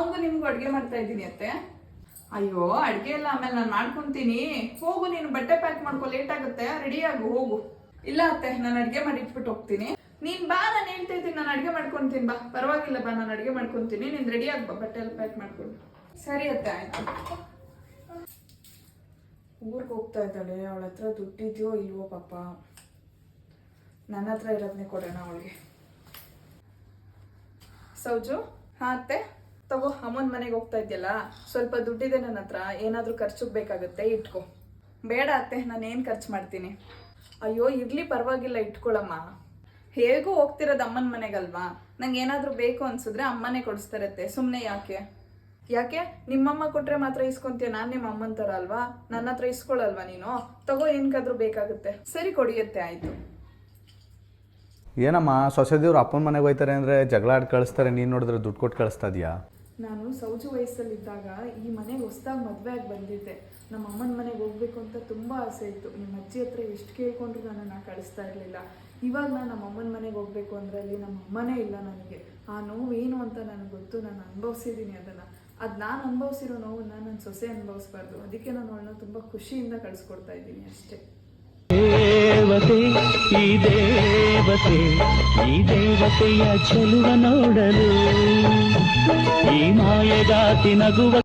ನೀನು ನಿಮ್ಗೆ ಅಡುಗೆ ಮಾಡ್ತಾ ಇದ್ದೀನಿ ಅತ್ತೆ. ಅಯ್ಯೋ, ಅಡುಗೆ ಎಲ್ಲ ಆಮೇಲೆ ನಾನು ಮಾಡ್ಕೊಂತೀನಿ. ಹೋಗು, ನೀನು ಬಟ್ಟೆ ಪ್ಯಾಕ್ ಮಾಡ್ಕೊ ಲೇಟ್ ಆಗುತ್ತೆ. ರೆಡಿ ಹೋಗು. ಇಲ್ಲ ಅತ್ತೆ, ನಾನು ಅಡುಗೆ ಮಾಡಿ ಇಟ್ಬಿಟ್ಟು ಹೋಗ್ತೀನಿ. ನೀನ್ ಬಾ, ನಾನು ಹೇಳ್ತಾ ಇದ್ದೀನಿ, ನಾನು ಅಡುಗೆ ಮಾಡ್ಕೊಂತೀನಿ, ಬಾ. ಪರವಾಗಿಲ್ಲ, ಬಾ, ನಾನು ಅಡುಗೆ ಮಾಡ್ಕೊಂತೀನಿ. ನೀನು ರೆಡಿ ಬಾ, ಬಟ್ಟೆ ಎಲ್ಲ ಪ್ಯಾಕ್ ಮಾಡ್ಕೊಂಡು. ಸರಿ ಅತ್ತೆ, ಆಯ್ತು. ಊರಿಗೆ ಹೋಗ್ತಾ ಇದ್ದಾಳೆ. ಅವಳ ಹತ್ರ ದುಡ್ಡಿದೆಯೋ ಇಲ್ವೋ ಪಾಪ. ನನ್ನ ಹತ್ರ ಇರೋದನ್ನೇ ಕೊಡೋಣ ಅವಳಿಗೆ. ಸೌಜು? ಹಾ ಅತ್ತೆ? ತಗೋ, ಅಮ್ಮನ ಮನೆಗೆ ಹೋಗ್ತಾ ಇದ್ಯಲ್ಲ, ಸ್ವಲ್ಪ ದುಡ್ಡಿದೆ ನನ್ನ ಹತ್ರ, ಏನಾದರೂ ಖರ್ಚಿಗೆ ಬೇಕಾಗುತ್ತೆ, ಇಟ್ಕೋ. ಬೇಡ ಅತ್ತೆ, ನಾನು ಏನು ಖರ್ಚು ಮಾಡ್ತೀನಿ? ಅಯ್ಯೋ, ಇರ್ಲಿ ಪರವಾಗಿಲ್ಲ, ಇಟ್ಕೊಳಮ್ಮ. ಹೇಗೂ ಹೋಗ್ತಿರೋದು ಅಮ್ಮನ ಮನೆಗಲ್ವಾ? ನಂಗೆ ಏನಾದರೂ ಬೇಕು ಅನ್ಸಿದ್ರೆ ಅಮ್ಮನೇ ಕೊಡಿಸ್ತಾರತ್ತೆ ಸುಮ್ಮನೆ ಯಾಕೆ? ಯಾಕೆ? ನಿಮ್ಮಮ್ಮ ಕೊಟ್ರೆ ಮಾತ್ರ ಇಸ್ಕೊಂತೀಯ? ನಾನು ನಿಮ್ಮ ಅಮ್ಮನ ಥರ ಅಲ್ವಾ? ನನ್ನ ಹತ್ರ ಇಸ್ಕೊಳಲ್ವಾ ನೀನು? ತಗೋ, ಏನ್ಕಾದ್ರೂ ಬೇಕಾಗುತ್ತೆ. ಸರಿ ಕೊಡಿಯತ್ತೆ ಆಯ್ತು. ಏನಮ್ಮ, ಸೊಸೆದೇವ್ರು ಅಪ್ಪನ ಮನೆಗೆ ಹೋಯ್ತಾರೆ ಅಂದರೆ ಜಗಳ ಆಡಿ ಕಳಿಸ್ತಾರೆ. ನೀನು ನೋಡಿದ್ರೆ ದುಡ್ಡು ಕೊಟ್ಟು ಕಳಿಸ್ತಾ ಇದೆಯಾ? ನಾನು ಸೌಜು ವಯಸ್ಸಲ್ಲಿದ್ದಾಗ ಈ ಮನೆಗೆ ಹೊಸ್ದಾಗಿ ಮದುವೆ ಆಗಿ ಬಂದಿದ್ದೆ. ನಮ್ಮ ಅಮ್ಮನ ಮನೆಗೆ ಹೋಗ್ಬೇಕು ಅಂತ ತುಂಬ ಆಸೆ ಇತ್ತು. ನಿಮ್ಮ ಅಜ್ಜಿ ಹತ್ರ ಎಷ್ಟು ಕೇಳ್ಕೊಂಡ್ರು ನನ್ನನ್ನು ಕಳಿಸ್ತಾ ಇರಲಿಲ್ಲ. ಇವಾಗ ನಾನು ನಮ್ಮ ಅಮ್ಮನ ಮನೆಗೆ ಹೋಗ್ಬೇಕು ಅಂದರೆ ಅಲ್ಲಿ ನಮ್ಮ ಅಮ್ಮನೇ ಇಲ್ಲ ನನಗೆ. ಆ ನೋವು ಏನು ಅಂತ ನನಗೆ ಗೊತ್ತು. ನಾನು ಅನುಭವಿಸಿದ್ದೀನಿ ಅದನ್ನು. ಅದು ನಾನು ಅನುಭವಿಸಿರೋ ನೋವನ್ನ ನನ್ನ ಸೊಸೆ ಅನುಭವಿಸ್ಬಾರ್ದು. ಅದಕ್ಕೆ ನಾನು ಅವಳನ್ನ ತುಂಬ ಖುಷಿಯಿಂದ ಕಳಿಸ್ಕೊಡ್ತಾ ಇದ್ದೀನಿ ಅಷ್ಟೇ. ಈ ದೇವತೆ, ಈ ದೇವತೆಯ ಚೆಲುವ ನೋಡಲು. ఈ మాయ దాటి నగువ